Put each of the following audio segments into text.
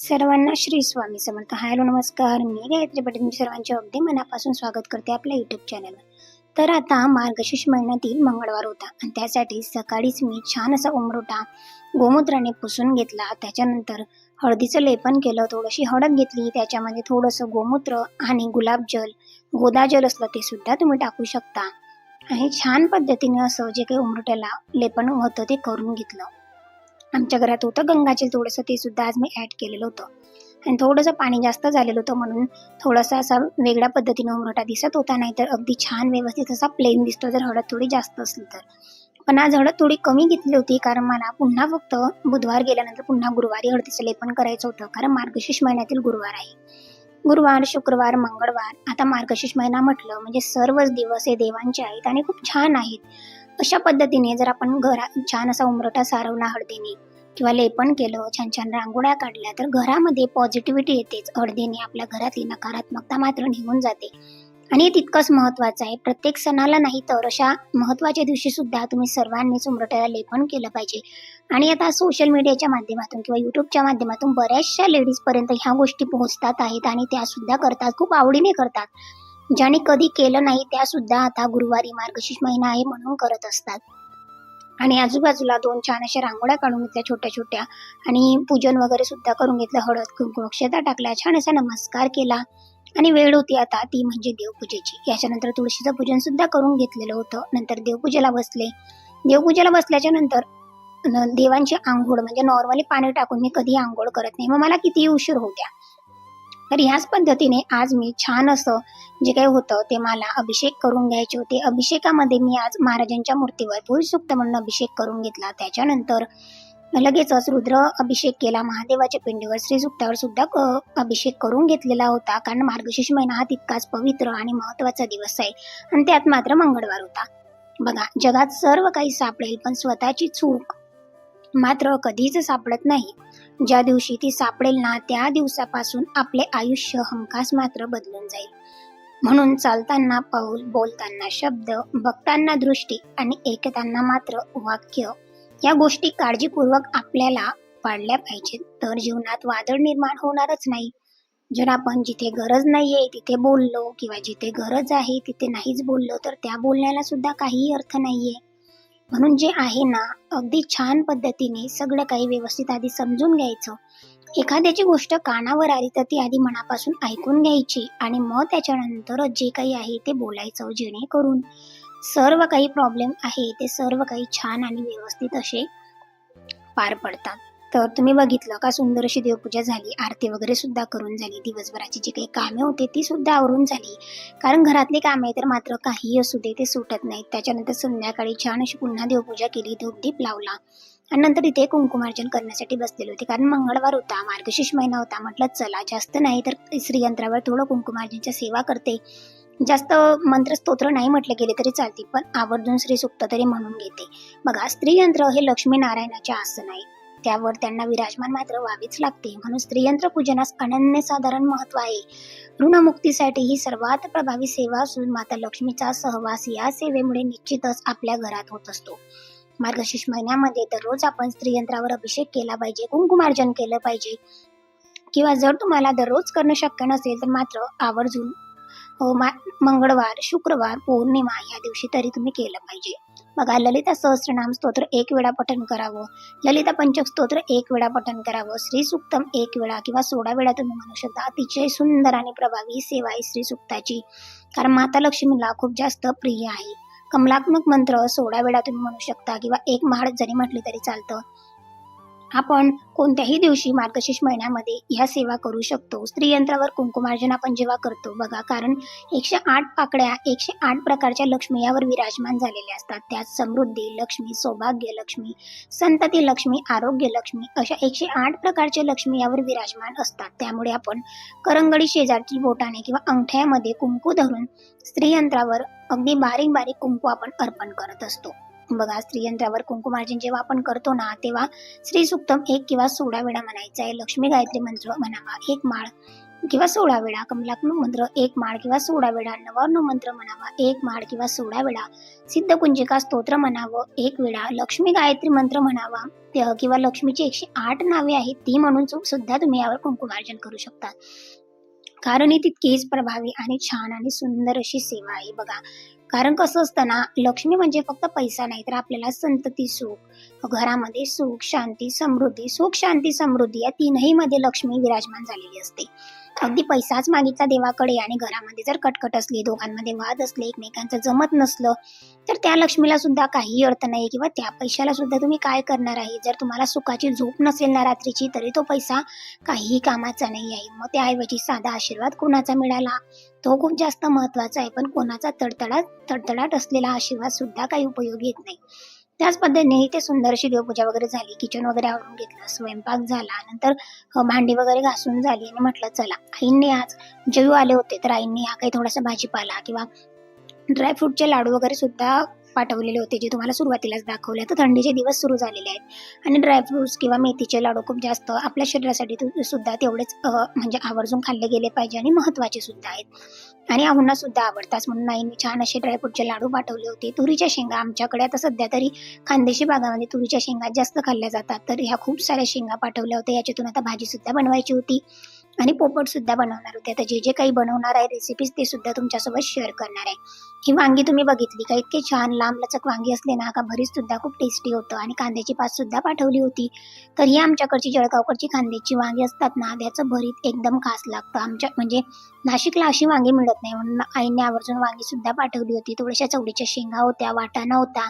सर्वांना श्री स्वामी समर्थ. हॅलो नमस्कार. मी गायत्री पटेल. मी सर्वांचे अगदी मनापासून स्वागत करते आपल्या युट्यूब चॅनलवर तर आता मार्गशीर्ष महिन्यातील मंगळवार होता आणि त्यासाठी सकाळीच मी छान असा उमरोटा गोमूत्राने पुसून घेतला. त्याच्यानंतर हळदीचं लेपन केलं थोडीशी हळद घेतली. त्याच्यामध्ये थोडंसं गोमूत्र आणि गुलाबजल गोदाजल असलं ते सुद्धा तुम्ही टाकू शकता. आणि छान पद्धतीने असं जे काही उमरोट्याला लेपन होतं ते करून घेतलं. आमच्या घरात होतं गंगाजल थोडंसं ते सुद्धा आज मी ॲड केलेलं होतं. आणि थोडंसं पाणी जास्त झालेलं होतं म्हणून थोडासा असा वेगळ्या पद्धतीने उमरटा दिसत होता नाही तर अगदी छान व्यवस्थित असा प्लेन दिसतो जर हळद थोडी जास्त असली तर. पण आज हळद थोडी कमी घेतली होती कारण मला पुन्हा फक्त बुधवार गेल्यानंतर पुन्हा गुरुवारी हळदीचं लेपन करायचं होतं कारण मार्गशीर्ष महिन्यातील गुरुवार आहे. गुरुवार शुक्रवार मंगळवार आता मार्गशीर्ष महिना म्हटलं म्हणजे सर्वच दिवस हे देवांचे आहेत आणि खूप छान आहेत. अशा पद्धतीने जर आपण घरात छान असा उमरटा सारवला हळदीने किंवा लेपन केलं छान छान रांगोळ्या काढल्या तर घरामध्ये पॉझिटिव्हिटी येतेच. हळदीने आपल्या घरातली नकारात्मकता मात्र निघून जाते. आणि हे तितकंच महत्वाचं आहे. प्रत्येक सणाला नाही तर अशा महत्त्वाच्या दिवशी सुद्धा तुम्ही सर्वांनीच उमरट्याला लेपन केलं पाहिजे. आणि आता सोशल मीडियाच्या माध्यमातून किंवा युट्यूबच्या माध्यमातून बऱ्याचशा लेडीजपर्यंत ह्या गोष्टी पोहोचतात आहेत आणि त्या सुद्धा करतात. खूप आवडीने करतात. ज्याने कधी केलं नाही त्या सुद्धा आता गुरुवारी मार्गशीर्ष महिना आहे म्हणून करत असतात. आणि आजूबाजूला दोन छान अशा रांगोळ्या काढून घेतल्या छोट्या छोट्या. आणि पूजन वगैरे सुद्धा करून घेतलं हळद कुंकू अक्षता टाकल्या छान असा नमस्कार केला. आणि वेळ होती आता ती म्हणजे देवपूजेची. याच्यानंतर तुळशीचं पूजन सुद्धा करून घेतलेलं होतं. नंतर देवपूजेला बसले. देवपूजेला बसल्याच्या नंतर देवांची आंघोळ म्हणजे नॉर्मली पाणी टाकून मी कधी आंघोळ करत नाही. मग मला कितीही उशीर होऊ द्या. तर ह्याच पद्धतीने आज मी छान असं जे काही होतं ते मला अभिषेक करून घ्यायचे होते. अभिषेकामध्ये मी आज महाराजांच्या मूर्तीवर पुरुषसुक्त म्हणून अभिषेक करून घेतला. त्याच्यानंतर लगेचच रुद्र अभिषेक केला. महादेवाच्या पिंडीवर श्रीसुक्तावर सुद्धा क- अभिषेक करून घेतलेला होता. कारण मार्गशीर्ष महिना हा तितकाच पवित्र आणि महत्त्वाचा दिवस आहे. आणि त्यात मात्र मंगळवार होता. बघा जगात सर्व काही सापडेल पण स्वतःची चूक मात्र कधीच सापडत नाही. ज्या दिवशी ती सापडेल ना त्या दिवसापासून आपले आयुष्य हमखास मात्र बदलून जाईल. म्हणून चालताना पाऊल बोलताना शब्द बघताना दृष्टी आणि ऐकताना मात्र वाक्य या गोष्टी काळजीपूर्वक आपल्याला पाळल्या पाहिजेत. तर जीवनात वादळ निर्माण होणारच नाही. जर आपण जिथे गरज नाहीये तिथे बोललो किंवा जिथे गरज आहे तिथे नाहीच बोललो तर त्या बोलण्याला सुद्धा काहीही अर्थ नाहीये. म्हणून जे आहे ना अगदी छान पद्धतीने सगळं काही व्यवस्थित आधी समजून घ्यायचं. एखाद्याची गोष्ट कानावर आली तर ती आधी मनापासून ऐकून घ्यायची आणि मग त्याच्यानंतर जे काही आहे ते बोलायचं जेणेकरून सर्व काही प्रॉब्लेम आहे ते सर्व काही छान आणि व्यवस्थित असे पार पडतात. तर तुम्ही बघितलं का? सुंदर अशी देवपूजा झाली आरती वगैरे सुद्धा करून झाली दिवसभराची जी काही कामे होते ती सुद्धा आवरून झाली. कारण घरातली कामे तर मात्र काही असू दे ते सुटत नाहीत. त्याच्यानंतर संध्याकाळी छान अशी पुन्हा देवपूजा केली धूपदीप लावला. आणि नंतर इथे कुंकुमार्जन करण्यासाठी बसलेले होते. कारण मंगळवार होता मार्गशीर्ष महिना होता. म्हटलं चला जास्त नाही तर श्रीयंत्रावर थोडं कुंकुमार्जनच्या सेवा करते. जास्त मंत्रस्तोत्र नाही म्हटले गेले तरी चालते पण आवर्जून श्री सुक्त तरी म्हणून घेते. बघा स्त्रीयंत्र हे लक्ष्मी नारायणाचे आसन आहे. त्यावर त्यांना विराजमान मात्र व्हावीच लागते. म्हणून स्त्रीयंत्र पूजनास अनन्यसाधारण महत्त्व आहे. ऋणमुक्तीसाठी ही सर्वात प्रभावी सेवा असून माता लक्ष्मीचा सहवास या सेवेमुळे निश्चितच आपल्या घरात होत असतो. मार्गशीर्ष महिन्यामध्ये दररोज आपण स्त्रीयंत्रावर अभिषेक केला पाहिजे कुंकुमार्जन केलं पाहिजे. किंवा जर तुम्हाला दररोज करणं शक्य नसेल तर मात्र आवर्जून हो, मा मंगळवार शुक्रवार पौर्णिमा या दिवशी तरी तुम्ही केलं पाहिजे. बघा ललिता सहस्रनाम स्तोत्र एक वेळा पठण करावं. ललिता पंचक स्तोत्र एक वेळा पठण करावं. श्री सुक्तम एक वेळा किंवा सोळा वेळा तुम्ही म्हणू शकता. अतिशय सुंदर आणि प्रभावी सेवा आहे श्री सुक्ताची. कारण माता लक्ष्मीला खूप जास्त प्रिय आहे. कमलात्मक मंत्र सोळा वेळा तुम्ही म्हणू शकता किंवा एक महाड जरी म्हटली तरी चालतं. आपण कोणत्याही दिवशी मार्गशीर्ष महिन्यामध्ये ह्या सेवा करू शकतो. स्त्रीयंत्रावर कुंकुमार्जन आपण जेव्हा करतो बघा कारण एकशे आठ पाकड्या एकशे आठ प्रकारच्या लक्ष्मी यावर विराजमान झालेल्या असतात. त्यात समृद्धी लक्ष्मी सौभाग्य लक्ष्मी संतती लक्ष्मी आरोग्य लक्ष्मी अशा एकशे आठ प्रकारच्या लक्ष्मी यावर विराजमान असतात. त्यामुळे आपण करंगडी शेजारची बोटाने किंवा अंगठ्यामध्ये कुंकू धरून स्त्रीयंत्रावर अगदी बारीक बारीक कुंकू आपण अर्पण करत असतो. बघा स्त्रीयंत्रावर कुंकुमार्जन जेव्हा आपण करतो ना तेव्हा श्री सुक्तम एक किंवा सोळा वेळा म्हणायचा आहे. लक्ष्मी गायत्री मंत्र म्हणावा एक माळ किंवा सोळा वेळा. कमलात्मक मंत्र एक माळ किंवा सोळा वेळा. नवार्णव मंत्र म्हणावा एक माळ किंवा सोळा वेळा. सिद्धकुंजिका स्तोत्र म्हणावं एक वेळा. लक्ष्मी गायत्री मंत्र म्हणावा किंवा लक्ष्मीची एकशे आठ नावे आहेत ती म्हणून सुद्धा तुम्ही यावर कुंकुमार्जन करू शकता. कारण ही तितकीच प्रभावी आणि छान आणि सुंदर अशी सेवा आहे बघा. कारण कसं असतं ना लक्ष्मी म्हणजे फक्त पैसा नाही तर आपल्याला संतती सुख घरामध्ये सुख शांती समृद्धी सुख शांती समृद्धी या तीनही मध्ये लक्ष्मी विराजमान झालेली असते. अगदी पैसाच मागितला देवाकडे आणि घरामध्ये जर कटकट असली दोघांमध्ये वाद असले एकमेकांचं जमत नसलं तर त्या लक्ष्मीला सुद्धा काही अर्थ नाही किंवा त्या पैशाला सुद्धा तुम्ही काय करणार आहे? जर तुम्हाला सुखाची झोप नसेल ना रात्रीची तरी तो पैसा काहीही कामाचा नाही आहे. मग त्याऐवजी साधा आशीर्वाद कोणाचा मिळाला? तो खूप जास्त महत्त्वाचा आहे पण कोणाचा तडतडाट तडतडाट असलेला आशीर्वाद सुद्धा काही उपयोगी येत नाही. त्याच पद्धतीने इथे सुंदरशी देवपूजा वगैरे झाली. किचन वगैरे आवरून घेतलं स्वयंपाक झाला नंतर भांडी वगैरे घासून झाली आणि म्हटलं चला आईंनी आज जयू आले होते तर आईंनी हा काही थोडासा भाजीपाला किंवा ड्रायफ्रूटचे लाडू वगैरे सुद्धा पाठवलेले होते जे तुम्हाला सुरुवातीलाच दाखवले. तर थंडीचे दिवस सुरू झालेले आहेत. आणि ड्रायफ्रुट्स किंवा मेथीचे लाडू खूप जास्त आपल्या शरीरासाठी सुद्धा तेवढेच म्हणजे आवर्जून खाल्ले गेले पाहिजे आणि महत्त्वाचे सुद्धा आहेत. आणि आहुंना सुद्धा आवडतात. म्हणून आईने छान असे ड्रायफ्रूटचे लाडू पाठवले होते. तुरीच्या शेंगा आमच्याकडे आता सध्या तरी खानदेशी भागामध्ये तुरीच्या शेंगा जास्त खाल्ल्या जातात. तर ह्या खूप साऱ्या शेंगा पाठवल्या होत्या. याच्यातून आता भाजी सुद्धा बनवायची होती. आणि पोपट सुद्धा बनवणार होते. आता जे जे काही बनवणार आहे रेसिपीज ते सुद्धा तुमच्यासोबत शेअर करणार आहे. ही वांगी तुम्ही बघितली का? इतके छान लांब लचक वांगी असले ना का भरीत सुद्धा खूप टेस्टी होतं. आणि कांद्याची पात सुद्धा पाठवली होती. तर ही आमच्याकडची जळगावकडची कांद्याची वांगी असतात ना त्याचं भरीत एकदम खास लागतं. आमच्या म्हणजे नाशिकला अशी वांगी मिळत नाही. म्हणून आईने आवर्जून वांगी सुद्धा पाठवली होती. थोड्याशा चवडीच्या शेंगा होत्या वाटाणा होता.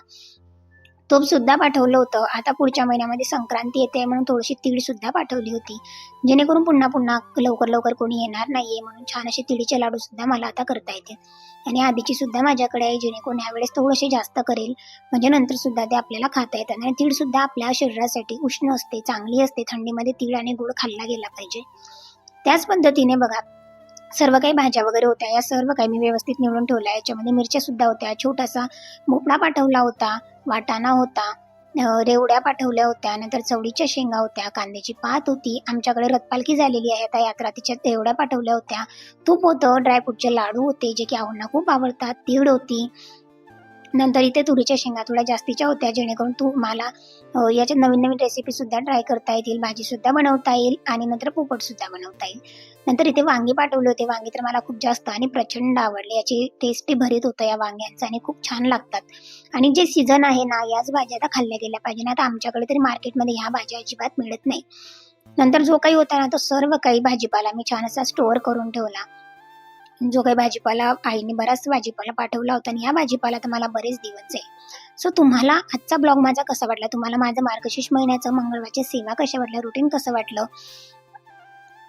तोप सुद्धा पाठवलं होतं. आता पुढच्या महिन्यामध्ये संक्रांती येते म्हणून थोडीशी तीळ सुद्धा पाठवली होती. जेणेकरून पुन्हा पुन्हा लवकर लवकर कोणी येणार नाहीये म्हणून छान असे तिळीचे लाडू सुद्धा मला आता करता येते आणि आधीची सुद्धा माझ्याकडे आहे जेणेकरून यावेळेस थोडेसे जास्त करेल. म्हणजे नंतर सुद्धा ते आपल्याला खाता येतात. आणि तीळ सुद्धा आपल्या शरीरासाठी उष्ण असते चांगली असते. थंडीमध्ये तीळ आणि गुळ खाल्ला गेला पाहिजे. त्याच पद्धतीने बघा सर्व काही भाज्या वगैरे होत्या. या सर्व काही मी व्यवस्थित निवडून ठेवल्या. याच्यामध्ये मिरच्यासुद्धा होत्या. छोटासा भोपळा पाठवला होता. वाटाणा होता. रेवड्या पाठवल्या होत्या. नंतर चवळीच्या शेंगा होत्या. कांद्याची पात होती. आमच्याकडे रथपालखी झालेली आहे. आता यात्रा तिच्या रेवड्या पाठवल्या होत्या. तूप होतं. ड्रायफ्रूटचे लाडू होते जे की आऊंना खूप आवडतात. तीळ होती. नंतर इथे तुरीच्या शेंगा थोड्या जास्तीच्या होत्या जेणेकरून तुम्हाला मला याच्या नवीन नवीन रेसिपी सुद्धा ट्राय करता येतील भाजीसुद्धा बनवता येईल आणि नंतर पोपट सुद्धा बनवता येईल. नंतर इथे वांगी पाठवले होते. वांगी तर मला खूप जास्त आणि प्रचंड आवडले. याची टेस्टी भरीत होतं या वांग्यांचं आणि खूप छान लागतात. आणि जे सीझन आहे ना याच भाज्या आता खाल्ल्या गेल्या पाहिजे. ना आता आमच्याकडे तरी मार्केटमध्ये ह्या भाज्या अजिबात मिळत नाही. नंतर जो काही होता ना तो सर्व काही भाजीपाला मी छान असा स्टोअर करून ठेवला. जो काही भाजीपाला आईने बराच भाजीपाला पाठवला होता आणि या भाजीपाला तर मला बरेच दिवस आहे. सो तुम्हाला आजचा ब्लॉग माझा कसा वाटला? तुम्हाला माझं मार्गशीर्ष महिन्याचं मंगळवारच्या सेवा कशा वाटल्या रुटीन कसं वाटलं?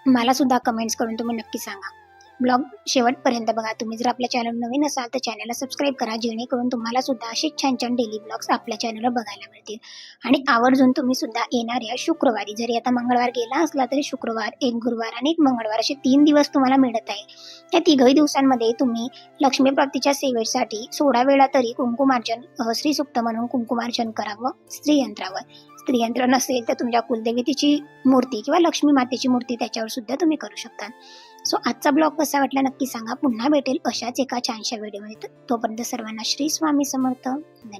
मला सुद्धा कमेंट्स करून तुम्ही नक्की सांगा. ब्लॉग शेवटपर्यंत बघा. तुम्ही जर आपल्या चॅनल नवीन असाल तर चॅनलला सबस्क्राईब करा. जेणेकरून तुम्हाला सुद्धा असेच छान छान डेली ब्लॉग्स आपल्या चॅनलवर बघायला मिळतील. आणि आवर्जून तुम्ही सुद्धा येणाऱ्या शुक्रवारी. जरी आता मंगळवार गेला असला तरी शुक्रवार एक गुरुवार आणि एक मंगळवार असे तीन दिवस तुम्हाला मिळत आहे. त्या तिघही दिवसांमध्ये तुम्ही लक्ष्मी प्राप्तीच्या सेवेसाठी सोळा वेळा तरी कुंकुमार्जन श्री सुप्त म्हणून कुंकुमार्जन करावं स्त्रीयंत्रावर स्त्रीयंत्र नसेल तर तुमच्या कुलदेवतेची मूर्ती किंवा लक्ष्मी मातेची मूर्ती त्याच्यावर सुद्धा तुम्ही करू शकता. सो आजचा ब्लॉग कसा वाटला नक्की सांगा. पुन्हा भेटेल अशाच एका छानशा व्हिडिओमध्ये. तोपर्यंत सर्वांना श्री स्वामी समर्थ. धन्यवाद.